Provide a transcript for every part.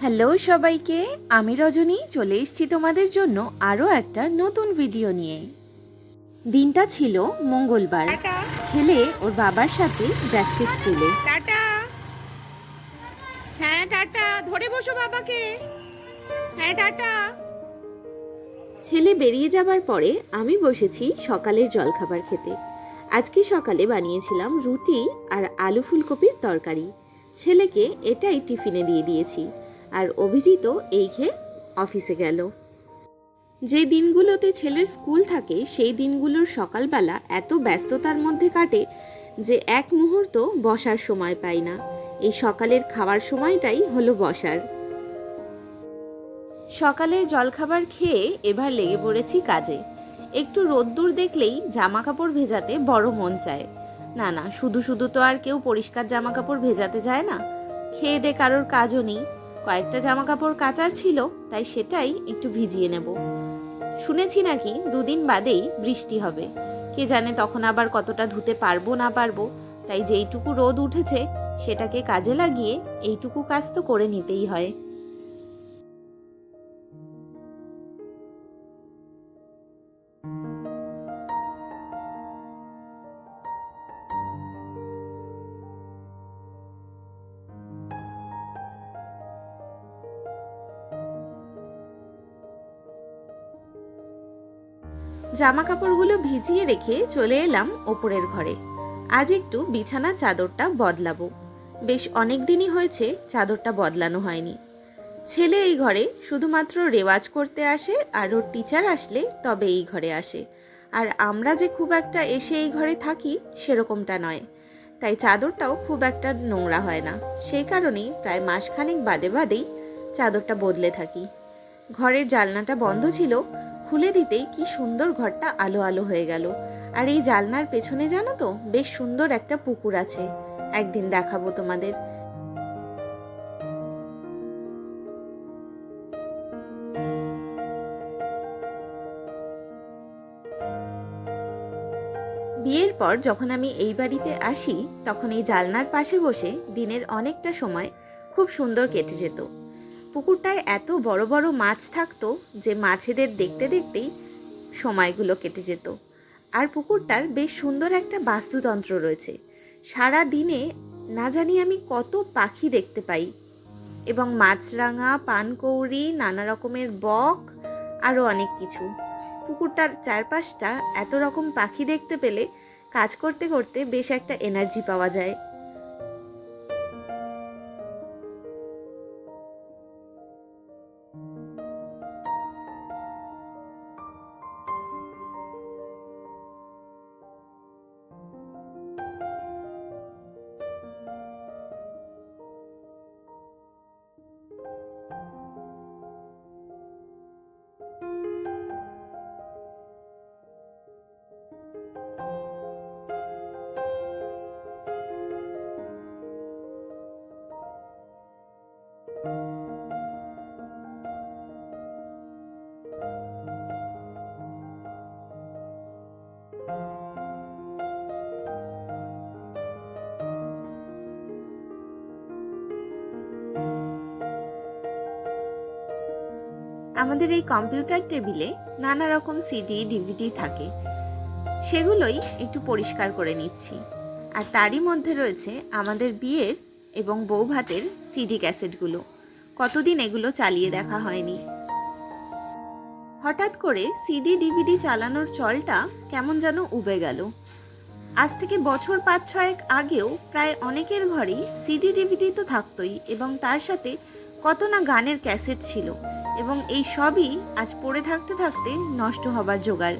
Hello সবাইকে আমি রজনী চলে এসেছি তোমাদের জন্য আরও একটা নতুন ভিডিও নিয়ে। দিনটা ছিল মঙ্গলবার। ছেলে ওর বাবার সাথে যাচ্ছে স্কুলে। টাটা। হ্যাঁ টাটা। ধরে বসো বাবাকে। হ্যাঁ টাটা। ছেলে বেরিয়ে যাবার পরে আমি বসেছি সকালের জলখাবার খেতে। আজকে সকালে বানিয়েছিলাম রুটি আর আলু ফুলকপির তরকারি। ছেলেকে এটাই টিফিনে দিয়ে দিয়েছি। আর অভিজিৎ এই খেয়ে অফিসে গেল। যে দিনগুলোতে ছেলের স্কুল থাকে, সেই দিনগুলোর সকালবেলা এত ব্যস্ততার মধ্যে কাটে যে এক মুহূর্ত বসার সময় পাই না। এই সকালের খাওয়ার সময়টাই হলো বসার। সকালের জলখাবার খেয়ে এবার লেগে পড়েছি কাজে। একটু রোদ্দুর দেখলেই জামা কাপড় ভেজাতে বড় মন চায়। না না, শুধু শুধু তো আর কেউ পরিষ্কার জামা কাপড় ভেজাতে যায় না। খেয়ে দে কারোর কাজও নেই। কয়েকটা জামা কাপড় কাচার ছিল, তাই সেটাই একটু ভিজিয়ে নেব। শুনেছি নাকি দুদিন বাদেই বৃষ্টি হবে। কে জানে তখন আবার কতটা ধুতে পারব না পারব। তাই যেইটুকু রোদ উঠেছে, সেটাকে কাজে লাগিয়ে এইটুকু কাজ তো করে নিতেই হয়। জামা কাপড়গুলো ভিজিয়ে রেখে চলে এলাম ওপরের ঘরে। আজ একটু বিছানার চাদরটা বদলাবো। বেশ অনেক দিনই হয়েছে চাদরটা বদলানো হয়নি। ছেলে এই ঘরে শুধুমাত্র রেওয়াজ করতে আসে আর ওর টিচার আসলে তবে এই ঘরে আসে। আর আমরা যে খুব একটা এসে এই ঘরে থাকি সেরকমটা নয়। তাই চাদরটাও খুব একটা নোংরা হয় না। সেই কারণেই প্রায় মাসখানেক বাদে বাদেই চাদরটা বদলে থাকি। ঘরের জালনাটা বন্ধ ছিল খুলে দিতেই কি সুন্দর ঘরটা আলো আলো হয়ে গেল। আর এই জালনার পেছনে জানো তো, বেশ সুন্দর একটা পুকুর আছে। একদিন দেখাবো তোমাদের। বিয়ের পর যখন আমি এই বাড়িতে আসি, তখন এই জালনার পাশে বসে দিনের অনেকটা সময় খুব সুন্দর কেটে যেত। পুকুরটায় এত বড় বড় মাছ থাকতো যে মাছেদের দেখতে দেখতেই সময়গুলো কেটে যেত। আর পুকুরটার বেশ সুন্দর একটা বাস্তুতন্ত্র রয়েছে। সারা দিনে না জানি আমি কত পাখি দেখতে পাই এবং মাছরাঙা, পানকৌড়ি, নানা রকমের বক, আরও অনেক কিছু। পুকুরটার চারপাশটা এত রকম পাখি দেখতে পেলে কাজ করতে করতে বেশ একটা এনার্জি পাওয়া যায়। আমাদের এই কম্পিউটার টেবিলে নানা রকম সিডি, ডিভিডি থাকে। সেগুলোই একটু পরিষ্কার করে নিচ্ছি। আর তারই মধ্যে রয়েছে আমাদের বিয়ের এবং বৌভাতের সিডি ক্যাসেটগুলো। কতদিন এগুলো চালিয়ে দেখা হয়নি। হঠাৎ করে সিডি, ডিভিডি চালানোর চলটা কেমন যেন উবে গেল। আজ থেকে বছর পাঁচ ছয়েক আগেও প্রায় অনেকের ঘরেই সিডি, ডিভিডি তো থাকতোই এবং তার সাথে কত না গানের ক্যাসেট ছিল। এবং এই সবই আজ পড়ে থাকতে থাকতে নষ্ট হবার জোগাড়।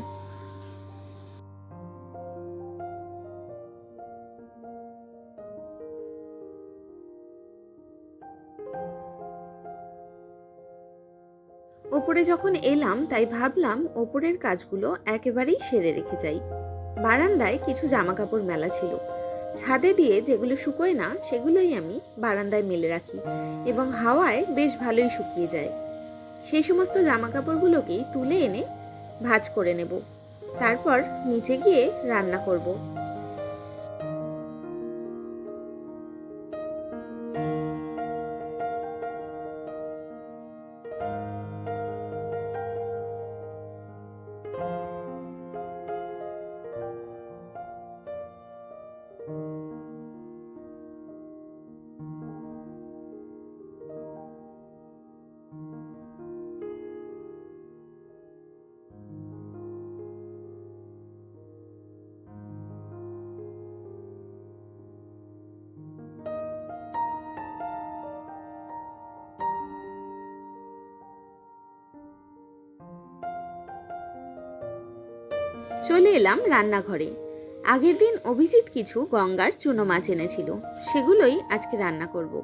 ওপরে যখন এলাম, তাই ভাবলাম ওপরের কাজগুলো একেবারেই সেরে রেখে যাই। বারান্দায় কিছু জামা কাপড় মেলা ছিল। ছাদে দিয়ে যেগুলো শুকোয় না, সেগুলোই আমি বারান্দায় মেলে রাখি এবং হাওয়ায় বেশ ভালোই শুকিয়ে যায়। সেই সমস্ত জামা কাপড়গুলোকেই তুলে এনে ভাজ করে নেব। তারপর নিচে গিয়ে রান্না করব। চলে এলাম রান্নাঘরে। আগের দিন অভিজিৎ কিছু গঙ্গার চুনো মাছ এনেছিল। সেগুলোই আজকে রান্না করব।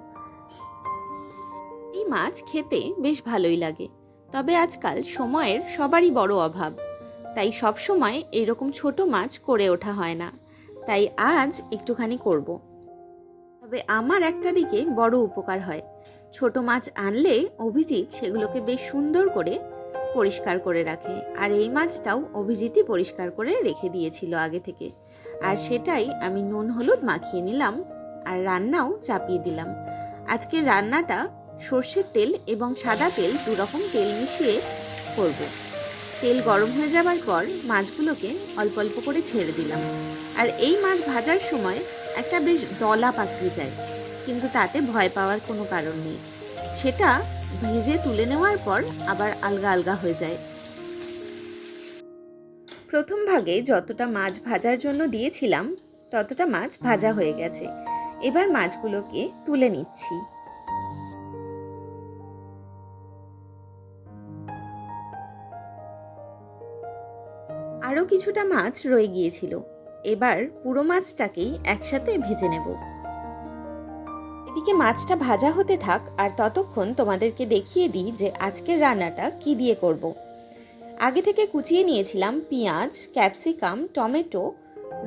এই মাছ খেতে বেশ ভালোই লাগে। তবে আজকাল সময়ের সবারই বড় অভাব। তাই সব সময় এরকম ছোট মাছ করে ওঠা হয় না। তাই আজ একটুখানি করব। তবে আমার একটা দিকে বড় উপকার হয়। ছোট মাছ আনলে অভিজিৎ সেগুলোকে বেশ সুন্দর করে পরিষ্কার করে রাখে। আর এই মাছটাও অভিজিৎই পরিষ্কার করে রেখে দিয়েছিল আগে থেকে। আর সেটাই আমি নুন হলুদ মাখিয়ে নিলাম আর রান্নাও চাপিয়ে দিলাম। আজকে রান্নাটা সর্ষের তেল এবং সাদা তেল দু রকম তেল মিশিয়ে করব। তেল গরম হয়ে যাবার পর মাছগুলোকে অল্প অল্প করে ছেড়ে দিলাম। আর এই মাছ ভাজার সময় একটা বেশ দলা পাকিয়ে যায়, কিন্তু তাতে ভয় পাওয়ার কোনো কারণ নেই। সেটা ভেজে তুলে নেওয়ার পর আবার আলগা আলগা হয়ে যায়। প্রথম ভাগে যতটা মাছ ভাজার জন্য দিয়েছিলাম, ততটা মাছ ভাজা হয়ে গেছে। এবার মাছগুলোকে তুলে নিচ্ছি। আরও কিছুটা মাছ রয়ে গিয়েছিল। এবার পুরো মাছটাকেই একসাথে ভেজে নেব। এদিকে মাছটা ভাজা হতে থাক আর ততক্ষণ তোমাদেরকে দেখিয়ে দিই যে আজকের রান্নাটা কি দিয়ে করব। আগে থেকে কুচিয়ে নিয়েছিলাম পেঁয়াজ, ক্যাপসিকাম, টমেটো,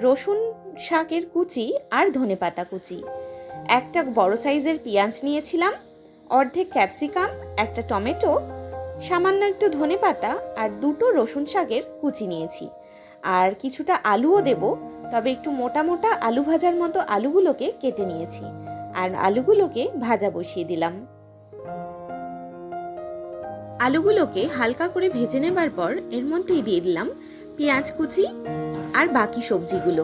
রসুন শাকের কুচি আর ধনেপাতা কুচি। একটা বড় সাইজের পেঁয়াজ নিয়েছিলাম, অর্ধেক ক্যাপসিকাম, একটা টমেটো, সামান্য একটু ধনেপাতা আর দুটো রসুন শাকের কুচি নিয়েছি। আর কিছুটা আলুও দেব, তবে একটু মোটা মোটা আলু ভাজার মতো আলুগুলোকে কেটে নিয়েছি। আর আলুগুলোকে ভাজা বসিয়ে দিলাম। আলুগুলোকে হালকা করে ভেজে নেবার পর এর মধ্যেই দিয়ে দিলাম পেঁয়াজ কুচি আর বাকি সবজিগুলো।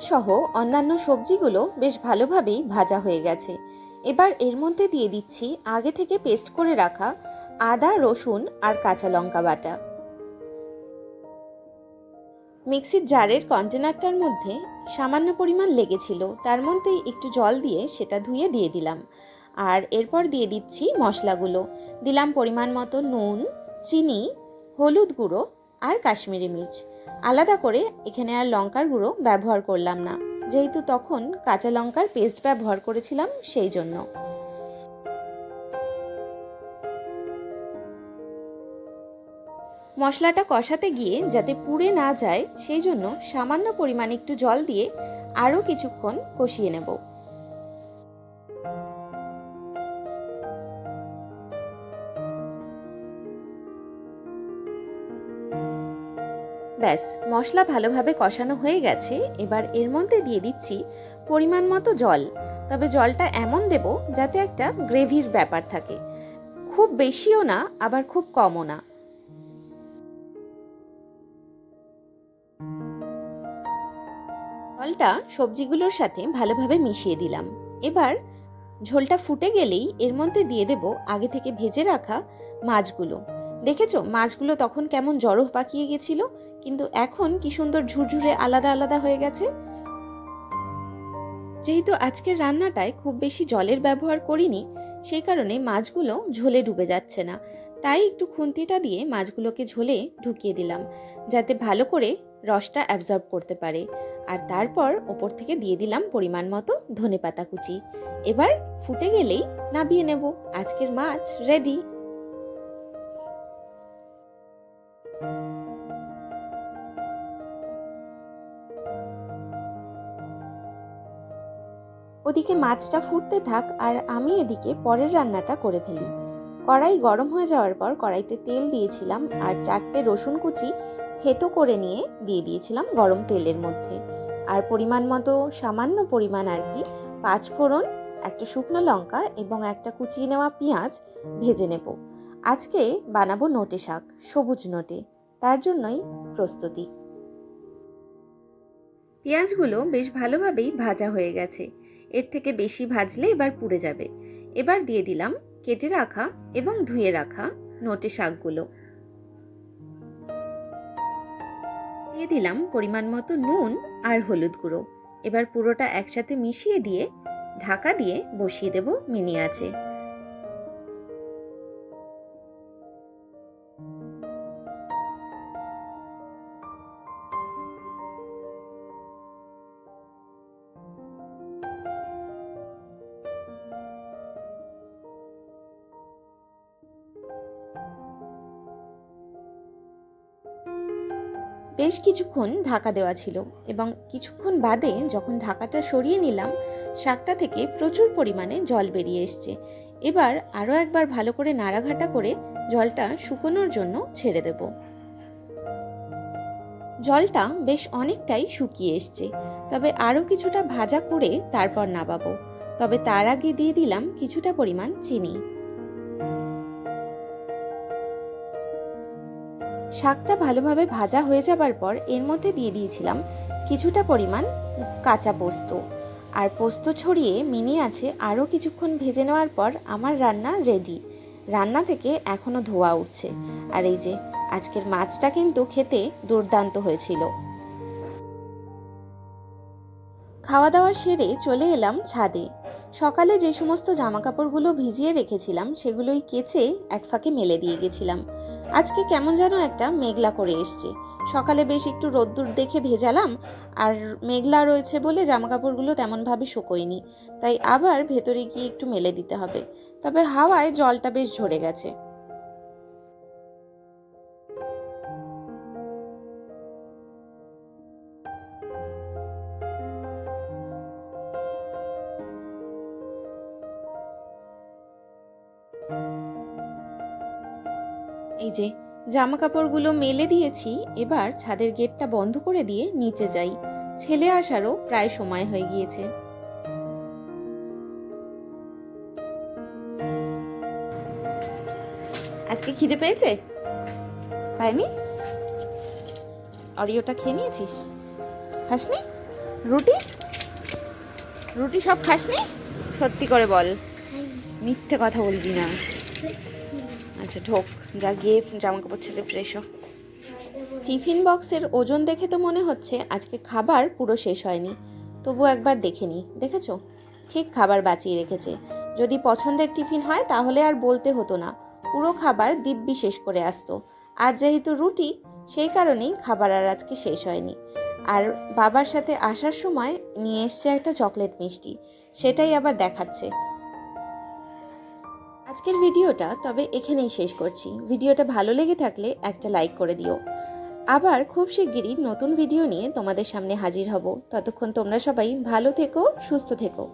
সহ অন্যান্য সবজিগুলো বেশ ভালোভাবেই ভাজা হয়ে গেছে। এবার এর মধ্যে দিয়ে দিচ্ছি আগে থেকে পেস্ট করে রাখা আদা, রসুন আর কাঁচা লঙ্কা বাটা। মিক্সির জারের কন্টেনারটার মধ্যে সামান্য পরিমাণ লেগেছিল, তার মধ্যেই একটু জল দিয়ে সেটা ধুয়ে দিয়ে দিলাম। আর এরপর দিয়ে দিচ্ছি মশলাগুলো। দিলাম পরিমাণ মতো নুন, চিনি, হলুদ গুঁড়ো আর কাশ্মীরি মির্চ। আলাদা করে এখানে আর লঙ্কার গুঁড়ো ব্যবহার করলাম না। যেহেতু তখন কাঁচা লঙ্কার পেস্ট ব্যবহার করেছিলাম সেই জন্য। মশলাটা কষাতে গিয়ে যাতে পুড়ে না যায়, সেই জন্য সামান্য পরিমাণ একটু জল দিয়ে আরও কিছুক্ষণ কষিয়ে নেব। ব্যাস, মশলা ভালোভাবে কষানো হয়ে গেছে। এবার এর মধ্যে দিয়ে দিচ্ছি পরিমাণ মতো জল। তবে জলটা এমন দেব যাতে একটা গ্রেভির ব্যাপার থাকে। খুব বেশিও না, আবার খুব কমও না। জলটা সবজিগুলোর সাথে ভালোভাবে মিশিয়ে দিলাম। এবার ঝোলটা ফুটে গেলেই এর মধ্যে দিয়ে দেব আগে থেকে ভেজে রাখা মাছগুলো। দেখেছ, মাছগুলো তখন কেমন জড়ো পাকিয়ে গেছিল? কিন্তু এখন কি সুন্দর ঝুরঝুরে আলাদা আলাদা হয়ে গেছে? যেহেতু আজকের রান্নাটায় খুব বেশি জলের ব্যবহার করিনি সেই কারণে মাছগুলো ঝোলে ডুবে যাচ্ছে না। তাই একটু খুন্তিটা দিয়ে মাছগুলোকে ঝোলে ঢুকিয়ে দিলাম, যাতে ভালো করে রসটা অ্যাবজর্ব করতে পারে। আর তারপর ওপর থেকে দিয়ে দিলাম পরিমাণ মতো ধনেপাতা কুচি। এবার ফুটে গেলেই নাবিয়ে নেব। আজকের মাছ রেডি ওদিকে মাছটা ফুটতে থাক আর আমি এদিকে পরের রান্নাটা করে ফেলি। কড়াই গরম হয়ে যাওয়ার পর কড়াইতে তেল দিয়েছিলাম আর চারটে রসুন কুচি থেতো করে নিয়ে দিয়ে দিয়েছিলাম গরম তেলের মধ্যে। আর পরিমাণ মতো সামান্য পরিমাণ আর কি পাঁচ ফোড়ন, একটা শুকনো লঙ্কা এবং একটা কুচিয়ে নেওয়া পেঁয়াজ ভেজে নেব। আজকে বানাবো নোটে শাক, সবুজ নোটে। তার জন্যই প্রস্তুতি। পেঁয়াজগুলো বেশ ভালোভাবেই ভাজা হয়ে গেছে। এর থেকে বেশি ভাজলে এবার পুড়ে যাবে। এবার দিয়ে দিলাম কেটে রাখা এবং ধুয়ে রাখা নটে শাকগুলো। দিয়ে দিলাম পরিমাণ মতো নুন আর হলুদ গুঁড়ো। এবার পুরোটা একসাথে মিশিয়ে দিয়ে ঢাকা দিয়ে বসিয়ে দেব মিনি আছে বেশ কিছুক্ষণ ঢাকা দেওয়া ছিল এবং কিছুক্ষণ বাদে যখন ঢাকাটা সরিয়ে নিলাম, শাকটা থেকে প্রচুর পরিমাণে জল বেরিয়ে এসছে। এবার আরও একবার ভালো করে নাড়াঘাটা করে জলটা শুকোনোর জন্য ছেড়ে দেব। জলটা বেশ অনেকটাই শুকিয়ে এসছে, তবে আরও কিছুটা ভাজা করে তারপর নাবাবো তবে তার আগে দিয়ে দিলাম কিছুটা পরিমাণ চিনি। শাকটা ভালোভাবে ভাজা হয়ে যাবার পর এর মধ্যে দিয়ে দিয়েছিলাম কিছুটা পরিমাণ কাঁচা পোস্ত। আর পোস্ত ছড়িয়ে মিনি আছে আরও কিছুক্ষণ ভেজে নেওয়ার পর আমার রান্না রেডি। রান্না থেকে এখনও ধোয়া উঠছে। আর এই যে, আজকের মাছটা কিন্তু খেতে দুর্দান্ত হয়েছিল। খাওয়া দাওয়া সেরে চলে এলাম ছাদে। সকালে যে সমস্ত জামা কাপড়গুলো ভিজিয়ে রেখেছিলাম, সেগুলোই কেচে এক ফাঁকে মেলে দিয়ে গেছিলাম। আজকে কেমন যেন একটা মেঘলা করে এসছে। সকালে বেশ একটু রোদ্দুর দেখে ভেজালাম, আর মেঘলা রয়েছে বলে জামা কাপড়গুলো তেমনভাবে শুকোয়নি। তাই আবার ভেতরে গিয়ে একটু মেলে দিতে হবে। তবে হাওয়ায় জলটা বেশ ঝরে গেছে। এই যে জামা কাপড়গুলো মেলে দিয়েছি এবার ছাদের গেটটা বন্ধ করে দিয়ে নিচে যাই। ছেলে আসারও প্রায় সময় হয়ে গিয়েছে। আজকে খিদে পেয়েছে? পায়নি অরিওটা খেয়ে নিয়েছিস? খাসনি? রুটি? রুটি সব খাসনি? সত্যি করে বল মিথ্যে কথা বলবি না। আচ্ছা ঢোক, যা গিয়ে জামা কাপড় ছেড়ে ফ্রেশ হ টিফিন বক্সের ওজন দেখে তো মনে হচ্ছে আজকে খাবার পুরো শেষ হয়নি। তবু একবার দেখে নি, দেখেছ? ঠিক খাবার বাঁচিয়ে রেখেছে। যদি পছন্দের টিফিন হয় তাহলে আর বলতে হতো না। পুরো খাবার দিব্যি শেষ করে আসতো। আজ যেহেতু রুটি, সেই কারণেই খাবার আর আজকে শেষ হয়নি। আর বাবার সাথে আসার সময় নিয়ে এসছে একটা চকলেট মিষ্টি, সেটাই আবার দেখাচ্ছে। আজকের ভিডিওটা তবে এখানেই শেষ করছি। ভিডিওটা ভালো লেগে থাকলে একটা লাইক করে দিও। আবার খুব শিগগিরই নতুন ভিডিও নিয়ে তোমাদের সামনে হাজির হব। ততক্ষণ তোমরা সবাই ভালো থেকো, সুস্থ থেকো।